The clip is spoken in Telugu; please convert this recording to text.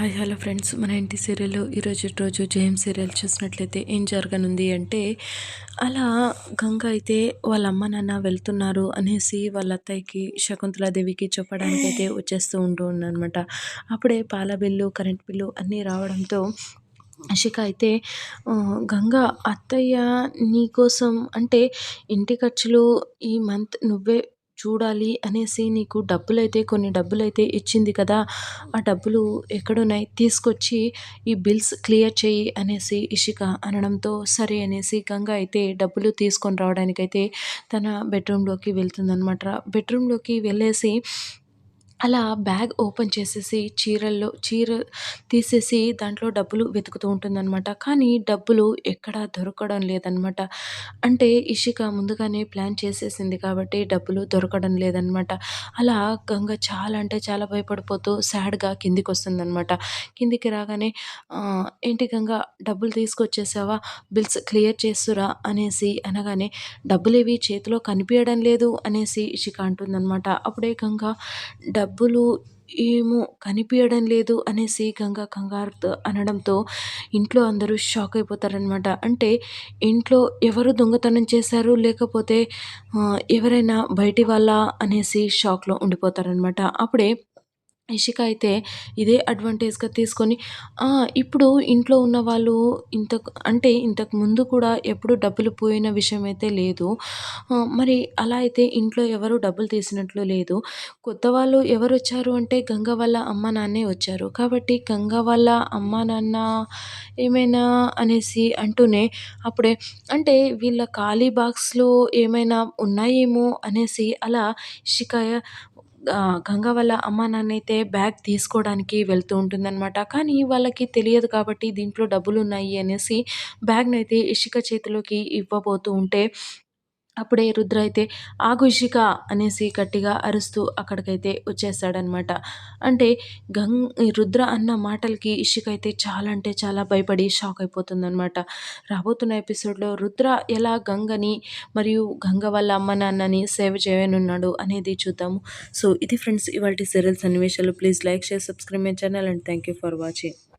Hi hello friends. మన ఇంటి సీరియల్ ఈరోజు రోజు జయం సీరియల్ చూసినట్లయితే ఏం జరగనుంది అంటే అలా గంగ అయితే వాళ్ళ అమ్మ నాన్న వెళ్తున్నారు అనేసి వాళ్ళ అత్తయ్యకి శకుంతలాదేవికి చెప్పడానికి అయితే వచ్చేస్తూ ఉంటూ అనమాట అప్పుడే పాల బిల్లు కరెంట్ బిల్లు అన్నీ రావడంతో అషిక అయితే గంగ అత్తయ్య నీకోసం అంటే ఇంటి ఖర్చులు ఈ మంత్ నువ్వే చూడాలి అనేసి నీకు డబ్బులైతే కొన్ని డబ్బులైతే ఇచ్చింది కదా ఆ డబ్బులు ఎక్కడున్నాయి? తీసుకొచ్చి ఈ బిల్స్ క్లియర్ చేయి అనేసి ఇషిక అనడంతో సరే అనేసి గంగ అయితే డబ్బులు తీసుకొని రావడానికైతే తన బెడ్రూమ్లోకి వెళ్తుందనమాట బెడ్రూమ్లోకి వెళ్ళేసి అలా బ్యాగ్ ఓపెన్ చేసేసి చీరల్లో చీర తీసేసి దాంట్లో డబ్బులు వెతుకుతూ ఉంటుందన్నమాట. కానీ డబ్బులు ఎక్కడా దొరకడం లేదనమాట అంటే ఇషిక ముందుగానే ప్లాన్ చేసేసింది కాబట్టి డబ్బులు దొరకడం లేదనమాట అలా గంగ చాలా అంటే చాలా భయపడిపోతూ సాడ్గా కిందికి వస్తుందనమాట కిందికి రాగానే ఏంటి గంగ డబ్బులు తీసుకొచ్చేసావా? Bills clear చేస్తురా? అనేసి అనగానే డబ్బులు ఇవి చేతిలో కనిపించడం లేదు అనేసి ఇషిక అంటుందన్నమాట. అప్పుడే గంగ డబ్బు డబ్బులు ఏమో కనిపించడం లేదు అనేసి గంగ కంగారు అనడంతో ఇంట్లో అందరూ షాక్ అయిపోతారనమాట అంటే ఇంట్లో ఎవరు దొంగతనం చేశారు? లేకపోతే ఎవరైనా బయటి వాళ్ళ? అనేసి షాక్లో ఉండిపోతారనమాట అప్పుడే ఇషిక అయితే ఇదే అడ్వాంటేజ్గా తీసుకొని ఇప్పుడు ఇంట్లో ఉన్న వాళ్ళు ఇంతకు అంటే ఇంతకు ముందు కూడా ఎప్పుడు డబ్బులు పోయిన విషయం అయితే లేదు మరి అలా అయితే ఇంట్లో ఎవరు డబ్బులు తీసినట్లు లేదు. కొత్త వాళ్ళు ఎవరు వచ్చారు అంటే గంగ వాళ్ళ అమ్మ నాన్నే వచ్చారు. కాబట్టి గంగ వాళ్ళ అమ్మ నాన్న ఏమైనా అనేసి అంటూనే అప్పుడే అంటే వీళ్ళ ఖాళీ బాక్స్లో ఏమైనా ఉన్నాయేమో అనేసి అలా షికాయ గంగ వాళ్ళ అమ్మ నాన్న అయితే బ్యాగ్ తీసుకోవడానికి వెళ్తూ ఉంటుందన్నమాట. కానీ వాళ్ళకి తెలియదు కాబట్టి దీంట్లో డబ్బులు ఉన్నాయి అనేసి బ్యాగ్ని అయితే ఇషిక చేతిలోకి ఇవ్వబోతూ ఉంటే అప్పుడే రుద్ర అయితే ఆగు ఇషిక అనేసి గట్టిగా అరుస్తూ అక్కడికైతే వచ్చేస్తాడనమాట. అంటే గంగ్ రుద్ర అన్న మాటలకి ఇషిక అయితే చాలా అంటే చాలా భయపడి షాక్ అయిపోతుందనమాట. రాబోతున్న ఎపిసోడ్లో రుద్ర ఎలా గంగని మరియు గంగ వాళ్ళ అమ్మ నాన్నని సేవ్ చేయనున్నాడు అనేది చూద్దాము. సో ఇది ఫ్రెండ్స్ ఇవాళ సీరియల్ సన్నివేశాలు. Please like share subscribe my channel and thank you for watching.